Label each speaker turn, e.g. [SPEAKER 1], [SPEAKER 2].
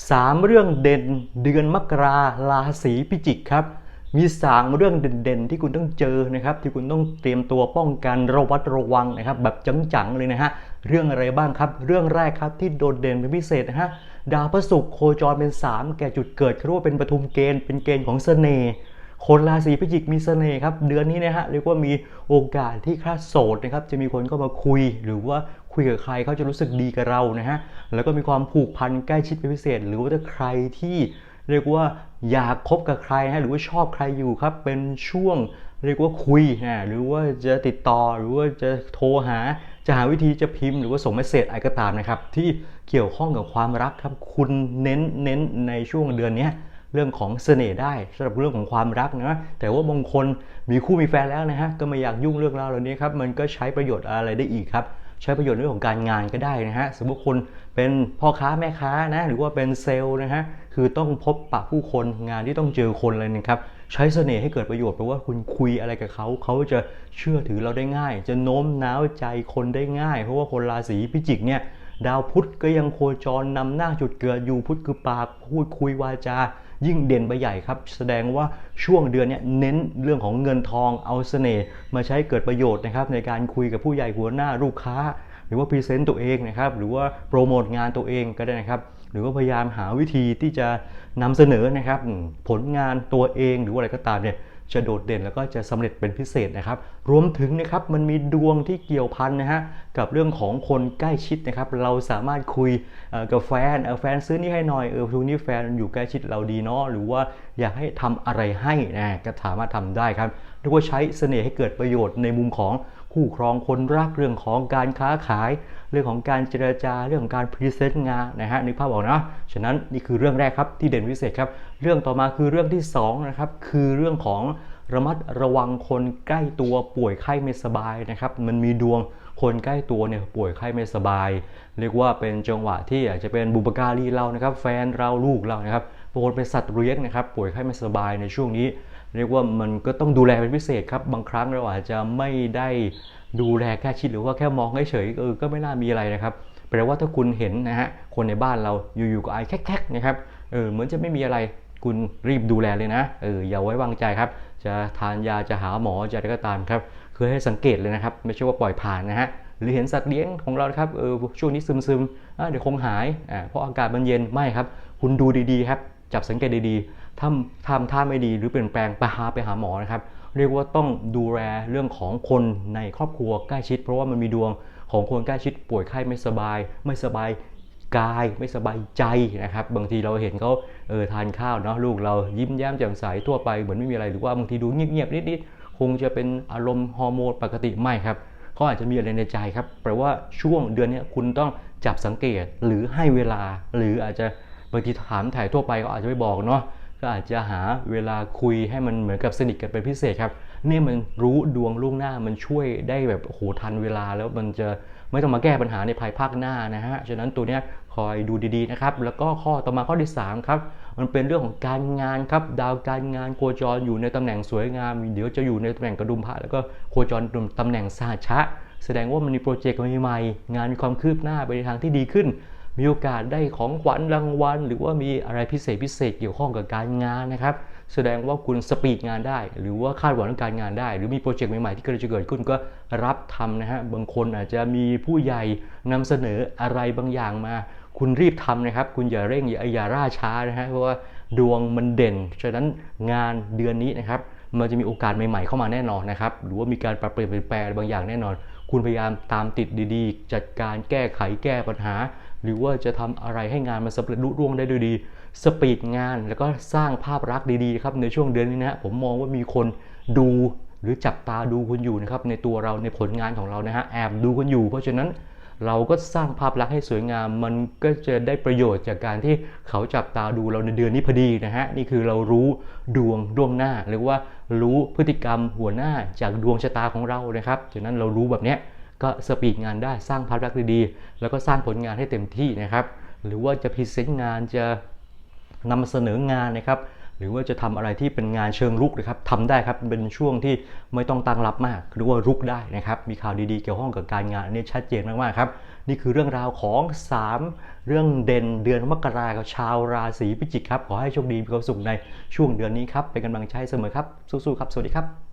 [SPEAKER 1] 3 เรื่องเด่นเดือนมกราราศีพิจิกครับมีสามเรื่องเด่นๆ ที่คุณต้องเจอนะครับ ที่คุณต้องเตรียมตัวป้องกันระวัดระวังนะครับ แบบจังๆเลยนะฮะเรื่องอะไรบ้างครับ เรื่องแรกครับที่โดดเด่นเป็นพิเศษนะฮะดาวพระศุกร์โคจรเป็น 3 แก่จุดเกิดเรียกว่าเป็นปฐุมเกณฑ์เป็นเกณฑ์ของเสน่ห์คนราศีพิจิกมีเสน่ห์ครับ เดือนนี้นะฮะเรียกว่ามีโอกาสที่คลาดโสดนะครับจะมีคนเข้ามาคุยหรือว่า คุยกับใครเขาจะรู้สึกดีกับเรานะฮะแล้วก็มีความผูกพันใกล้ชิดเป็นพิเศษ หรือว่าถ้าใครที่เรียกว่าอยากคบกับใครนะฮะหรือว่าชอบใครอยู่ครับเป็นช่วงเรียกว่าคุยนะหรือว่าจะติดต่อหรือว่าจะโทรหา จะหาวิธีจะพิมพ์หรือว่าส่งเมสเซจอะไรก็ตามนะครับ ที่เกี่ยวข้องกับความรักครับ คุณเน้นเน้นในช่วงเดือนนี้เรื่องของเสน่ห์ได้สำหรับเรื่องของความรักนะแต่ว่าบางคนมีคู่มีแฟนแล้วนะฮะก็ไม่อยากยุ่งเรื่องราวเหล่านี้ครับมันก็ใช้ประโยชน์อะไรได้อีกครับ ใช้ประโยชน์ในเรื่องของการงานก็ได้นะฮะสมมติคนเป็นพ่อค้าแม่ค้านะหรือว่าเป็นเซลล์นะฮะคือต้องพบปะผู้คนงานที่ต้องเจอคนเลยนะครับใช้เสน่ห์ให้เกิดประโยชน์เพราะว่าคุณคุยอะไรกับเขาเขาจะเชื่อถือเราได้ง่าย จะโน้มน้าวใจคนได้ง่าย เพราะว่าคนราศีพิจิกเนี่ย ดาวพุธก็ยังโคจรนำหน้าจุดเกิดอยู่พุธคือปากพูดคุยวาจา ยิ่งเด่นไปใหญ่ครับ แสดงว่าช่วงเดือนนี้เน้นเรื่องของเงินทองเอาเสน่ห์มาใช้เกิดประโยชน์นะครับในการคุยกับผู้ใหญ่หัวหน้าลูกค้า หรือว่าพรีเซนต์ตัวเองนะครับหรือว่าโปรโมทงานตัวเองก็ได้นะครับหรือว่าพยายามหาวิธีที่จะนำเสนอนะครับผลงานตัวเองหรือว่าอะไรก็ตามเนี่ย จะโดดเด่นแล้วก็จะสำเร็จเป็นพิเศษนะครับ รวมถึงนะครับมันมีดวงที่เกี่ยวพันนะฮะกับเรื่องของคนใกล้ชิดนะครับ เราสามารถคุยกับแฟนแฟนซื้อนี่ให้หน่อยเออทูนี้แฟนอยู่ใกล้ชิดเราดีเนาะหรือว่าอยากให้ทำอะไรให้นะก็สามารถทำได้ครับเรียกว่าใช้เสน่ห์ให้เกิดประโยชน์ในมุมของ คู่ครองคนรักเรื่องของการค้าขาย เรื่องของการเจรจาเรื่องของการพรีเซนต์งานนะฮะนึกภาพออกนะฉะนั้นนี่คือเรื่องแรกครับที่เด่นพิเศษครับ เรื่องต่อมาคือเรื่องที่สองนะครับคือเรื่องของระมัดระวังคนใกล้ตัวป่วยไข้ไม่สบายนะครับ มันมีดวงคนใกล้ตัวเนี่ยป่วยไข้ไม่สบาย เรียกว่าเป็นจังหวะที่อาจจะเป็นบุปการีเรานะครับ แฟนเราลูกเรานะครับบางคนเป็นสัตว์เลี้ยงนะครับ ป่วยไข้ไม่สบายในช่วงนี้ เรียกว่ามันก็ต้องดูแลเป็นพิเศษครับบางครั้งเราอาจจะไม่ได้ดูแลแค่ชิดหรือว่าแค่มองเฉยๆเออก็ไม่น่ามีอะไรนะครับแปลว่าถ้าคุณเห็นนะฮะคนในบ้านเราอยู่ๆก็ไอแคกๆนะครับเออเหมือนจะไม่มีอะไรคุณรีบดูแลเลยนะเอออย่าไว้วางใจครับ จะทานยาจะหาหมอจะอะไรก็ตามครับคือให้สังเกตเลยนะครับ ไม่ใช่ว่าปล่อยผ่านนะฮะหรือเห็นสัตว์เลี้ยงของเราครับเออช่วงนี้ซึมๆอะเดี๋ยวคงหายอ่าเพราะอากาศมันเย็นไม่ครับ คุณดูดีๆครับ จับสังเกตดีๆ ถ้าทำท่าไม่ดีหรือเปลี่ยนแปลงไปหาไปหาหมอนะครับ เรียกว่าต้องดูแลเรื่องของคนในครอบครัวใกล้ชิด เพราะว่ามันมีดวงของคนใกล้ชิดป่วยไข้ไม่สบาย ไม่สบายกายไม่สบายใจนะครับ บางทีเราเห็นเขาเออทานข้าวเนาะลูกเรายิ้มแย้มแจ่มใสทั่วไปเหมือนไม่มีอะไรหรือว่าบางทีดูเงียบๆนิดๆคงจะเป็นอารมณ์ฮอร์โมนปกติไม่ครับเขาอาจจะมีอะไรในใจครับแปลว่าช่วงเดือนนี้คุณต้องจับสังเกตหรือให้เวลา หรืออาจจะบางทีถามถ่ายทั่วไปก็อาจจะไม่บอกเนาะ ก็อาจจะหาเวลาคุยให้มันเหมือนกับสนิทกันเป็นพิเศษครับเนี่ยมันรู้ดวงล่วงหน้ามันช่วยได้แบบโหทันเวลาแล้วมันจะไม่ต้องมาแก้ปัญหาในภายภาคหน้านะฮะฉะนั้นตัวเนี้ยคอยดูดีๆนะครับแล้วก็ข้อต่อมาข้อที่3ครับมันเป็นเรื่องของการงานครับดาวการงานโคจรอยู่ในตำแหน่งสวยงาม เดี๋ยวจะอยู่ในตำแหน่งกระดุมพระแล้วก็โคจรตำแหน่งสหัชชะ แสดงว่ามันมีโปรเจกต์ใหม่ๆงานมีความคืบหน้าไปในทางที่ดีขึ้น มีโอกาสได้ของขวัญรางวัล หรือว่ามีอะไรพิเศษพิเศษเกี่ยวข้องกับการงานนะครับ แสดงว่าคุณสปีดงานได้ หรือว่าคาดหวังการงานได้ หรือมีโปรเจกต์ใหม่ๆที่กำลังจะเกิดขึ้นก็รับทำนะฮะบางคนอาจจะมีผู้ใหญ่นำเสนออะไรบางอย่างมา คุณรีบทำนะครับ คุณอย่าเร่งอย่าอย่าล่าช้านะฮะเพราะว่าดวงมันเด่นฉะนั้นงานเดือนนี้นะครับมันจะมีโอกาสใหม่ๆเข้ามาแน่นอนนะครับ หรือว่ามีการปรับเปลี่ยนเปลี่ยนแปลงบางอย่างแน่นอน คุณพยายามตามติดดีๆ จัดการแก้ไขแก้ปัญหา หรือว่าจะทำอะไรให้งานมันสำเร็จลุล่วงได้ด้วยดี สปีดงานแล้วก็สร้างภาพลักษณ์ดีๆครับในช่วงเดือนนี้นะฮะผมมองว่ามีคนดูหรือจับตาดูคุณอยู่นะครับในตัวเราในผลงานของเรานะฮะแอบดูคุณอยู่ เพราะฉะนั้นเราก็สร้างภาพลักษณ์ให้สวยงาม มันก็จะได้ประโยชน์จากการที่เขาจับตาดูเราในเดือนนี้พอดีนะฮะนี่คือเรารู้ดวงล่วงหน้าหรือว่ารู้พฤติกรรมหัวหน้าจากดวงชะตาของเรานะครับฉะนั้นเรารู้แบบเนี้ย ก็สปีดงานได้สร้างภาพลักษณ์ดีๆแล้วก็สร้างผลงานให้เต็มที่นะครับ หรือว่าจะพรีเซนต์งานจะนำเสนองานนะครับ หรือว่าจะทำอะไรที่เป็นงานเชิงรุกนะครับทำได้ครับเป็นช่วงที่ไม่ต้องตั้งรับมาก หรือว่ารุกได้นะครับ มีข่าวดีๆเกี่ยวข้องกับการงานอันนี้ชัดเจนมากๆครับ นี่คือเรื่องราวของ 3 เรื่องเด่นเดือนมกรากับชาวราศีพิจิกครับ ขอให้โชคดีมีความสุขในช่วงเดือนนี้ครับเป็นกำลังใจเสมอครับสู้ๆครับสวัสดีครับ